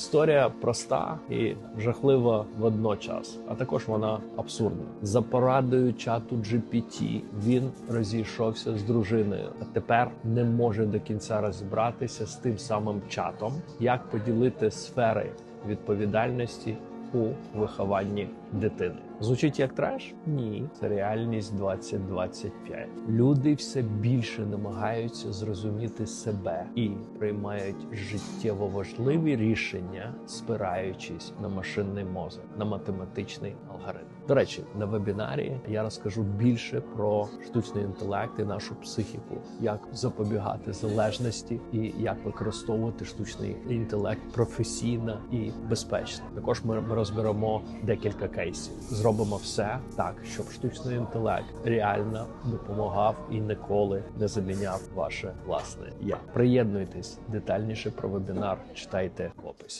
Історія проста і жахлива водночас, а також вона абсурдна. За порадою чату GPT він розійшовся з дружиною, а тепер не може до кінця розібратися з тим самим чатом, як поділити сфери відповідальності у вихованні дитини. Звучить як треш? Ні, це реальність 2025. Люди все більше намагаються зрозуміти себе і приймають життєво важливі рішення, спираючись на машинний мозок, на математичний алгоритм. До речі, на вебінарі я розкажу більше про штучний інтелект і нашу психіку, як запобігати залежності і як використовувати штучний інтелект професійно і безпечно. Також ми розберемо декілька кейсів. Зробимо все так, щоб штучний інтелект реально допомагав і ніколи не заміняв ваше власне я. Приєднуйтесь детальніше про вебінар. Читайте в описі.